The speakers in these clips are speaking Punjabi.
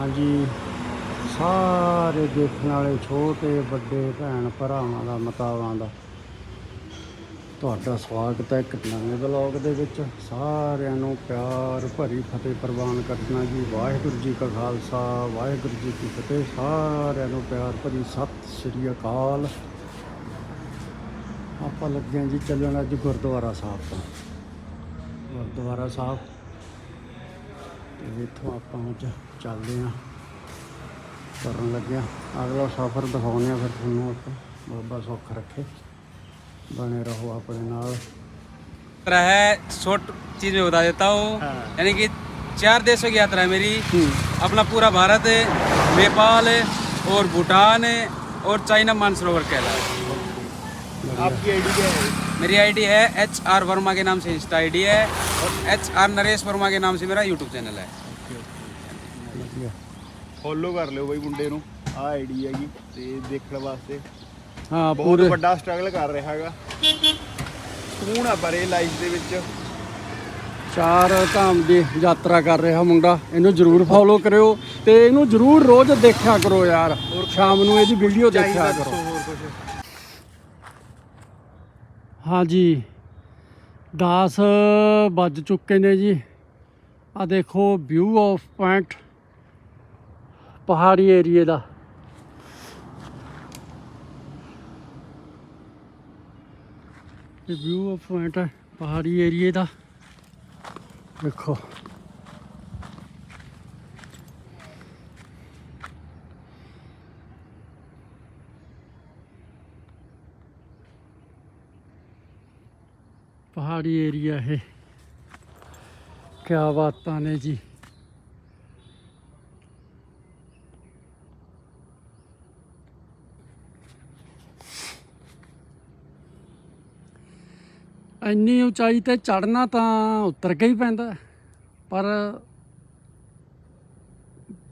ਹਾਂਜੀ, ਸਾਰੇ ਦੇਖਣ ਵਾਲੇ ਛੋਟੇ ਵੱਡੇ ਭੈਣ ਭਰਾਵਾਂ ਦਾ, ਮਤਾਵਾਂ ਦਾ। ਤੁਹਾਡਾ ਸਵਾਗਤ ਹੈ ਇੱਕ ਨਵੇਂ ਬਲੌਗ ਦੇ ਵਿੱਚ। ਸਾਰਿਆਂ ਨੂੰ ਪਿਆਰ, ਭਰੀ ਫਤਿਹ ਪ੍ਰਵਾਨ ਕਰਨਾ ਜੀ। ਵਾਹਿਗੁਰੂ ਜੀ ਕਾ ਖਾਲਸਾ, ਵਾਹਿਗੁਰੂ ਜੀ ਕੀ ਫਤਿਹ। ਸਾਰਿਆਂ ਨੂੰ ਪਿਆਰ ਭਰੀ ਸਤਿ ਸ੍ਰੀ ਅਕਾਲ। ਆਪਾਂ ਲੱਗੇ ਹਾਂ ਜੀ ਚੱਲਣ ਅੱਜ ਗੁਰਦੁਆਰਾ ਸਾਹਿਬ ਤੋਂ। ਗੁਰਦੁਆਰਾ ਸਾਹਿਬ ਤੇ ਇੱਥੋਂ ਆਪਾਂ ਅੱਜ ਚੱਲਦੇ ਹਾਂ ਕਰਨ ਲੱਗਿਆ ਅਗਲਾ ਸਫ਼ਰ ਦਿਖਾਉਂਦੇ ਆ ਫਿਰ ਤੁਹਾਨੂੰ ਆਪਾਂ ਬਾਬਾ ਸੁੱਖ ਰੱਖੇ ਬਣੇ ਰਹੋ ਆਪਣੇ ਨਾਲ यात्रा है शॉर्ट चीज में बता देता हूँ हाँ। यानी कि चार देशों की यात्रा है मेरी हम्म, अपना पूरा भारत है नेपाल है और भूटान है और चाइना मानसरोवर कहलाए आपकी आईडी क्या है मेरी आईडी है एच आर वर्मा के नाम से इंस्टा आईडी है और एच आर नरेश वर्मा के नाम से मेरा यूट्यूब चैनल है ਵਧੀਆ ਫੋਲੋ ਕਰ ਲਿਓ ਬਈ ਮੁੰਡੇ ਨੂੰ ਆ ਆਈਡੀ ਹੈਗੀ ਤੇ ਦੇਖਣ ਵਾਸਤੇ ਹਾਂ ਬਹੁਤ ਪੂਰੇ ਵੱਡਾ ਸਟਰਗਲ ਕਰ ਰਿਹਾ ਹੈਗਾ ਸਕੂਨ ਆ ਪਰ ਇਹ ਲਾਈਫ ਦੇ ਵਿੱਚ ਚਾਰ ਧਾਮ ਦੀ ਯਾਤਰਾ ਕਰ ਰਿਹਾ ਮੁੰਡਾ ਇਹਨੂੰ ਜਰੂਰ ਫੋਲੋ ਕਰਿਓ ਤੇ ਇਹਨੂੰ ਜਰੂਰ ਰੋਜ਼ ਦੇਖਿਆ ਕਰੋ ਯਾਰ ਸ਼ਾਮ ਨੂੰ ਇਹਦੀ ਵੀਡੀਓ ਦੇਖਿਆ ਚਾਹੀਦਾ ਕਰੋ ਹਾਂਜੀ। 10 ਵੱਜ ਚੁੱਕੇ ਨੇ ਜੀ। ਆ ਦੇਖੋ ਵਿਊ ਆਫ ਪੁਆਇੰਟ ਪਹਾੜੀ ਏਰੀਏ ਦਾ। ਇਹ ਵਿਊ ਆਫ ਪੁਆਇੰਟ ਹੈ, ਪਹਾੜੀ ਏਰੀਏ ਦਾ। ਦੇਖੋ। ਪਹਾੜੀ ਏਰੀਆ ਇਹ। ਕਿਆ ਬਾਤਾਂ ਨੇ ਜੀ। ਇੰਨੀ ਉਚਾਈ ਤੇ ਚੜਨਾ ਤਾਂ ਉਤਰ ਕੇ ਹੀ ਪੈਂਦਾ ਹੈ। ਪਰ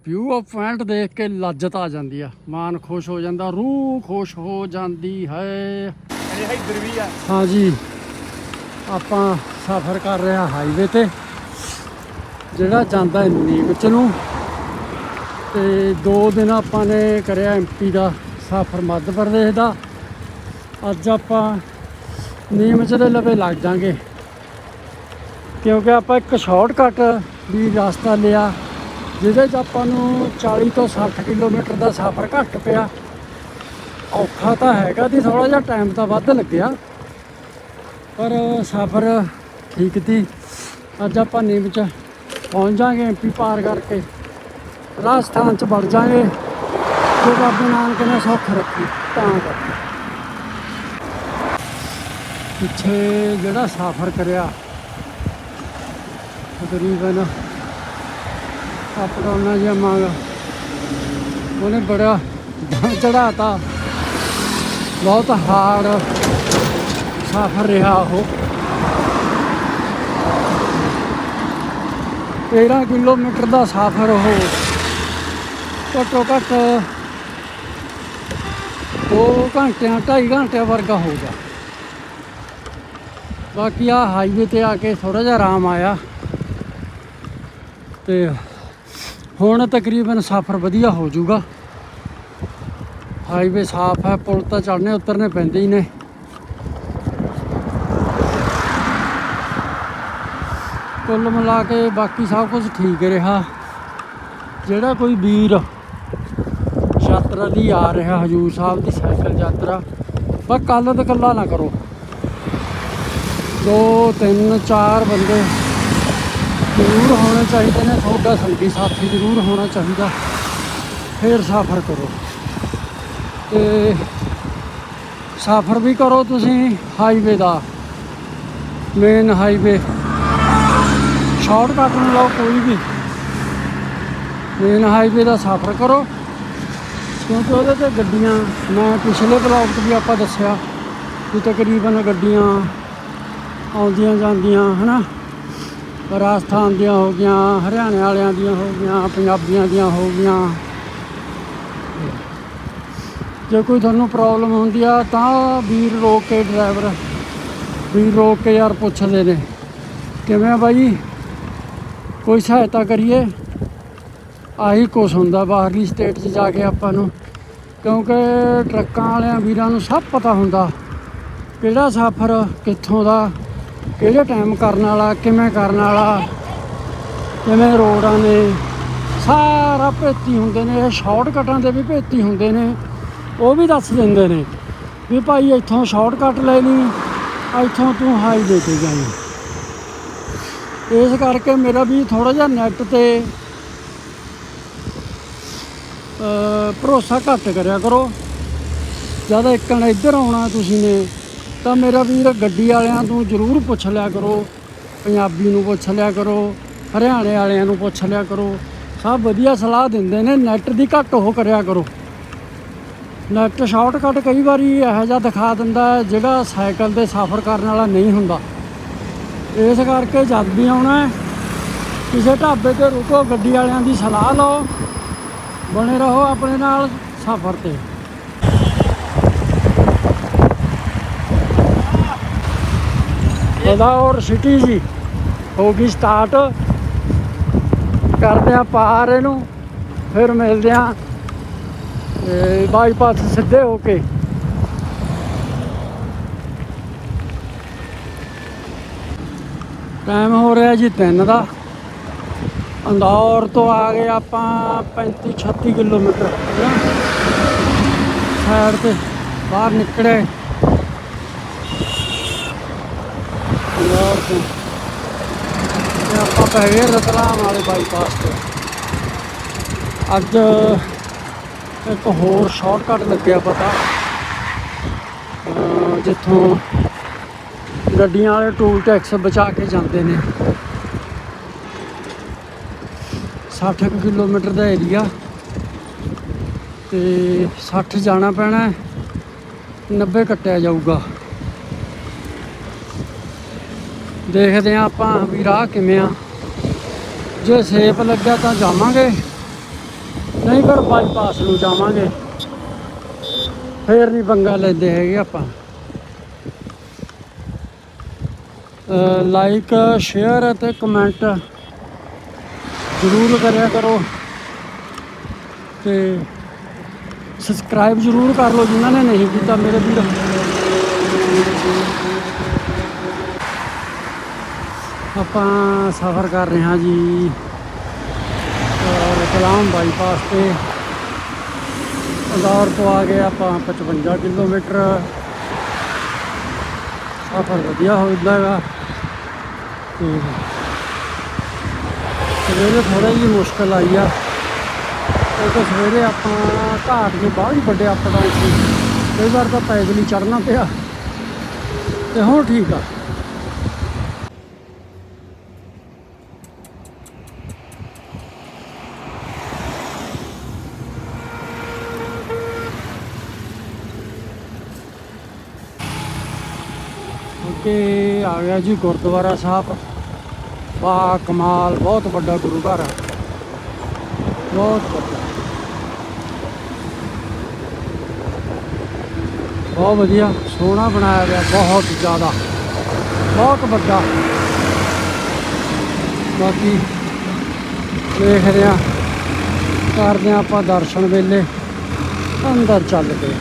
ਵਿਊ ਆਫ ਪੁਆਇੰਟ ਦੇਖ ਕੇ ਲੱਜਤ ਆ ਜਾਂਦੀ ਆ। ਮਨ ਖੁਸ਼ ਹੋ ਜਾਂਦਾ ਰੂਹ ਖੁਸ਼ ਹੋ ਜਾਂਦੀ ਹੈ। ਇਹ ਇੱਧਰ ਵੀ ਆ। ਹਾਂਜੀ ਆਪਾਂ ਸਫ਼ਰ ਕਰ ਰਹੇ ਹਾਂ ਹਾਈਵੇ ਤੇ, ਜਿਹੜਾ ਜਾਂਦਾ ਹੈ ਨੀਮਚ ਨੂੰ। ਤੇ ਦੋ ਦਿਨ ਆਪਾਂ ਨੇ ਕਰਿਆ ਐਮਪੀ ਦਾ ਸਫ਼ਰ ਮੱਧ ਪ੍ਰਦੇਸ਼ ਦਾ। ਅੱਜ ਆਪਾਂ ਨੀਮਚ ਦੇ ਲਵੇ ਲੱਗ ਜਾਾਂਗੇ। ਕਿਉਂਕਿ ਆਪਾਂ ਇੱਕ ਸ਼ਾਰਟਕਟ ਵੀ ਰਸਤਾ ਲਿਆ, ਜਿਹਦੇ 'ਚ ਆਪਾਂ ਨੂੰ 40 ਤੋਂ 60 ਕਿਲੋਮੀਟਰ ਦਾ ਸਫ਼ਰ ਘੱਟ ਪਿਆ। ਔਖਾ ਤਾਂ ਹੈਗਾ ਤੇ ਥੋੜਾ ਜਿਹਾ ਟਾਈਮ ਤਾਂ ਵੱਧ ਲੱਗਿਆ। ਪਰ ਸਫ਼ਰ ਠੀਕ ਤੀ ਅੱਜ ਆਪਾਂ ਨੀਮ ਚ ਪਹੁੰਚ ਜਾਾਂਗੇ ਐਮਪੀ ਪਾਰ ਕਰਕੇ। ਰਾਜਸਥਾਨ ਚ ਵੜ ਜਾਾਂਗੇ ਜੋ ਬਾਬੇ ਨਾਨਕ ਨੇ ਸੁੱਖ ਰੱਖੀ, ਤਾਂ ਕਰਕੇ। ਪਿੱਛੇ ਜਿਹੜਾ ਸਫ਼ਰ ਕਰਿਆ, ਤਕਰੀਬਨ ਆਪਣਾ ਜਿਹਾ ਮੰਗ। ਉਹਨੇ ਬੜਾ ਚੜਾਤਾ ਬਹੁਤ ਹਾਰਡ ਸਫ਼ਰ ਰਿਹਾ ਉਹ 13 ਕਿਲੋਮੀਟਰ ਦਾ ਸਫ਼ਰ ਉਹ। ਘੱਟੋ ਘੱਟ 2 ਘੰਟਿਆਂ 2.5 ਘੰਟਿਆਂ ਵਰਗਾ ਹੋਊਗਾ ਬਾਕੀ ਆ ਹਾਈਵੇ ਤੇ ਆ ਕੇ ਥੋੜਾ ਜਿਹਾ ਆਰਾਮ ਆਇਆ। ਤੇ ਹੁਣ ਤਕਰੀਬਨ ਸਫ਼ਰ ਵਧੀਆ ਹੋ ਜਾਊਗਾ। ਹਾਈਵੇ ਸਾਫ਼ ਹੈ, ਪੁਲ ਤਾਂ ਚੜ੍ਹਨੇ ਉਤਰਨੇ ਪੈਂਦੇ ਹੀ ਨੇ। ਕੁੱਲ ਮਿਲਾ ਕੇ ਬਾਕੀ ਸਭ ਕੁਝ ਠੀਕ ਰਿਹਾ। ਜਿਹੜਾ ਕੋਈ ਵੀਰ ਯਾਤਰਾ ਲਈ ਆ ਰਿਹਾ, ਹਜੂਰ ਸਾਹਿਬ ਦੀ ਸਾਈਕਲ ਯਾਤਰਾ ਬਸ ਕੱਲ ਤੇ ਕੱਲਾ ਨਾ ਕਰੋ। ਦੋ, ਤਿੰਨ, ਚਾਰ ਬੰਦੇ ਜ਼ਰੂਰ ਹੋਣੇ ਚਾਹੀਦੇ ਨੇ, ਤੁਹਾਡਾ ਸੰਗੀ ਸਾਥੀ ਜ਼ਰੂਰ ਹੋਣਾ ਚਾਹੀਦਾ। ਫਿਰ ਸਫ਼ਰ ਕਰੋ। ਤੇ ਸਫ਼ਰ ਵੀ ਕਰੋ ਤੁਸੀਂ ਹਾਈਵੇ ਦਾ ਮੇਨ ਹਾਈਵੇ ਸ਼ਾਰਟਕਟ ਨੂੰ ਲਓ ਕੋਈ ਵੀ। ਮੇਨ ਹਾਈਵੇ ਦਾ ਸਫ਼ਰ ਕਰੋ। ਕਿਉਂਕਿ ਉਹਦੇ ਤੇ ਗੱਡੀਆਂ, ਮੈਂ ਪਿਛਲੇ ਬਲੌਗ 'ਚ ਵੀ ਆਪਾਂ ਦੱਸਿਆ ਕਿ ਤਕਰੀਬਨ ਗੱਡੀਆਂ ਆਉਂਦੀਆਂ ਜਾਂਦੀਆਂ, ਹਨਾ? ਰਾਜਸਥਾਨ ਦੀਆਂ ਹੋ ਗਈਆਂ, ਹਰਿਆਣੇ ਵਾਲਿਆਂ ਦੀਆਂ ਹੋ ਗਈਆਂ, ਪੰਜਾਬੀਆਂ ਦੀਆਂ ਹੋ ਗਈਆਂ। ਜੇ ਕੋਈ ਤੁਹਾਨੂੰ ਪ੍ਰੋਬਲਮ ਹੁੰਦੀ ਆ, ਤਾਂ ਵੀਰ ਰੋਕ ਕੇ ਡਰਾਈਵਰ ਵੀਰ ਰੋਕ ਕੇ ਯਾਰ ਪੁੱਛਦੇ ਨੇ ਕਿਵੇਂ ਆ ਬਾਈ? ਕੋਈ ਸਹਾਇਤਾ ਕਰੀਏ, ਆਹੀ ਕੁਛ ਹੁੰਦਾ ਬਾਹਰਲੀ ਸਟੇਟ 'ਚ ਜਾ ਕੇ ਆਪਾਂ ਨੂੰ। ਕਿਉਂਕਿ ਟਰੱਕਾਂ ਵਾਲਿਆਂ, ਵੀਰਾਂ ਨੂੰ ਸਭ ਪਤਾ ਹੁੰਦਾ, ਕਿਹੜਾ ਸਫ਼ਰ ਕਿੱਥੋਂ ਦਾ, ਕਿਹੜੇ ਟਾਈਮ ਕਰਨ ਵਾਲਾ, ਕਿਵੇਂ ਕਰਨ ਵਾਲਾ, ਕਿਵੇਂ ਰੋਡਾਂ ਨੇ, ਸਾਰਾ ਭੇਤੀ ਹੁੰਦੇ ਨੇ, ਇਹ ਸ਼ਾਰਟਕਟਾਂ ਦੇ ਵੀ ਭੇਤੀ ਹੁੰਦੇ ਨੇ, ਉਹ ਵੀ ਦੱਸ ਦਿੰਦੇ ਨੇ, ਵੀ ਭਾਈ ਇੱਥੋਂ ਸ਼ਾਰਟਕਟ ਲੈ ਲਈ, ਇੱਥੋਂ ਤੂੰ ਹਾਈਵੇ ਤੇ ਜਾਈਂ। ਇਸ ਕਰਕੇ ਮੇਰਾ ਵੀ ਥੋੜਾ ਜਿਹਾ ਨੈਟ ਤੇ ਭਰੋਸਾ ਘੱਟ ਕਰਿਆ ਕਰੋ। ਜਦ ਇੱਕਣ ਇੱਧਰ ਆਉਣਾ ਤੁਸੀਂ ਨੇ, ਤਾਂ ਮੇਰਾ ਵੀਰ ਗੱਡੀ ਵਾਲਿਆਂ ਤੋਂ ਜ਼ਰੂਰ ਪੁੱਛ ਲਿਆ ਕਰੋ, ਪੰਜਾਬੀ ਨੂੰ ਪੁੱਛ ਲਿਆ ਕਰੋ, ਹਰਿਆਣੇ ਵਾਲਿਆਂ ਨੂੰ ਪੁੱਛ ਲਿਆ ਕਰੋ। ਸਭ ਵਧੀਆ ਸਲਾਹ ਦਿੰਦੇ ਨੇ ਨੈਟ ਦੀ ਘੱਟ ਉਹ ਕਰਿਆ ਕਰੋ। ਨੈਟ ਸ਼ਾਰਟਕਟ ਕਈ ਵਾਰੀ ਇਹੋ ਜਿਹਾ ਦਿਖਾ ਦਿੰਦਾ ਜਿਹੜਾ ਸਾਈਕਲ ਤੇ ਸਫ਼ਰ ਕਰਨ ਵਾਲਾ ਨਹੀਂ ਹੁੰਦਾ। ਇਸ ਕਰਕੇ ਜਦ ਵੀ ਆਉਣਾ ਕਿਸੇ ਢਾਬੇ ਤੇ ਰੁਕੋ, ਗੱਡੀ ਵਾਲਿਆਂ ਦੀ ਸਲਾਹ ਲਓ, ਬਣੇ ਰਹੋ ਆਪਣੇ ਨਾਲ ਸਫ਼ਰ ਤੇ। ਔਰ ਸਿਟੀ ਜੀ ਹੋ ਗਈ ਸਟਾਰਟ ਕਰਦੇ ਆ ਪਾਰ ਇਹਨੂੰ, ਫਿਰ ਮਿਲਦੇ ਆ ਬਾਈਪਾਸ ਸਿੱਧੇ ਹੋ ਕੇ। ਟਾਈਮ ਹੋ ਰਿਹਾ ਜੀ 3 ਦਾ। ਅੰਦੌਰ ਤੋਂ ਆ ਗਏ ਆਪਾਂ 35 36 ਕਿਲੋਮੀਟਰ। ਸਾਈਡ ਤੇ ਬਾਹਰ ਨਿਕਲੇ। ਅੰਦੌਰ ਤੋਂ। ਤੇ ਆਪਾਂ ਪੈ ਗਏ ਰਤਲਾਮ ਵਾਲੇ ਬਾਈਪਾਸ ਤੇ। ਅੱਜ ਇੱਕ ਹੋਰ ਸ਼ਾਰਟਕਟ ਲੱਗਿਆ ਪਤਾ। ਜਿੱਥੋਂ ਗੱਡੀਆਂ ਵਾਲੇ ਟੂਲ ਟੈਕਸ ਬਚਾ ਕੇ ਜਾਂਦੇ ਨੇ। 60 ਕਿਲੋਮੀਟਰ ਦਾ ਏਰੀਆ। ਤੇ 60 ਜਾਣਾ ਪੈਣਾ ਹੈ, 90 ਕੱਟਿਆ ਜਾਊਗਾ। ਦੇਖਦੇ ਆ ਆਪਾਂ ਵੀ ਰਾਹ ਕਿਵੇਂ ਆ। ਜੇ ਸੇਫ ਲੱਗਾ ਤਾਂ ਜਾਵਾਂਗੇ ਨਹੀਂ ਫਿਰ ਬਾਈਪਾਸ ਨੂੰ ਜਾਵਾਂਗੇ। ਫੇਰ ਨਹੀਂ ਪੰਗਾ ਲੈਂਦੇ ਹੈਗੇ ਆਪਾਂ। ਲਾਈਕ ਸ਼ੇਅਰ ਅਤੇ ਕਮੈਂਟ ਜ਼ਰੂਰ ਕਰਿਆ ਕਰੋ। ਤੇ ਸਬਸਕ੍ਰਾਈਬ ਜ਼ਰੂਰ ਕਰ ਲਓ ਜਿਨ੍ਹਾਂ ਨੇ ਨਹੀਂ ਕੀਤਾ ਮੇਰੇ ਵੀਰ। ਆਪਾਂ ਸਫ਼ਰ ਕਰ ਰਹੇ ਹਾਂ ਜੀ ਰਤਲਾਮ ਬਾਈਪਾਸ ਤੇ। ਅੰਦੌਰ ਤੋਂ ਆ ਗਏ ਆਪਾਂ 55 ਕਿਲੋਮੀਟਰ। ਸਫ਼ਰ ਵਧੀਆ ਹੋ ਜਾਂਦਾ ਹੈਗਾ। ਤੇ ਸਵੇਰੇ ਥੋੜਾ ਜਿਹਾ ਮੁਸ਼ਕਲ ਆਈ ਆ। ਕਿਉਂਕਿ ਸਵੇਰੇ ਆਪਾਂ ਘਾਟ ਦੇ ਬਾਹਰ ਹੀ ਵੱਡੇ ਅਪ ਡਾਊਨ ਸੀ ਕਈ ਵਾਰ ਤਾਂ ਪੈਦਲ ਹੀ ਚੜਨਾ ਪਿਆ। ਤੇ ਹੁਣ ਠੀਕ ਆ। ਆ ਗਿਆ ਜੀ ਗੁਰਦੁਆਰਾ ਸਾਹਿਬ। ਵਾਹ, ਕਮਾਲ, ਬਹੁਤ ਵੱਡਾ ਗੁਰੂ ਘਰ ਹੈ। ਬਹੁਤ ਵੱਡਾ। ਬਹੁਤ ਵਧੀਆ, ਸੋਹਣਾ ਬਣਾਇਆ ਗਿਆ, ਬਹੁਤ ਜ਼ਿਆਦਾ। ਬਹੁਤ ਵੱਡਾ। ਬਾਕੀ ਦੇਖਦੇ ਆ ਕਰਦੇ ਆ ਆਪਾਂ ਦਰਸ਼ਨ ਵੇਲੇ, ਅੰਦਰ ਚੱਲ ਕੇ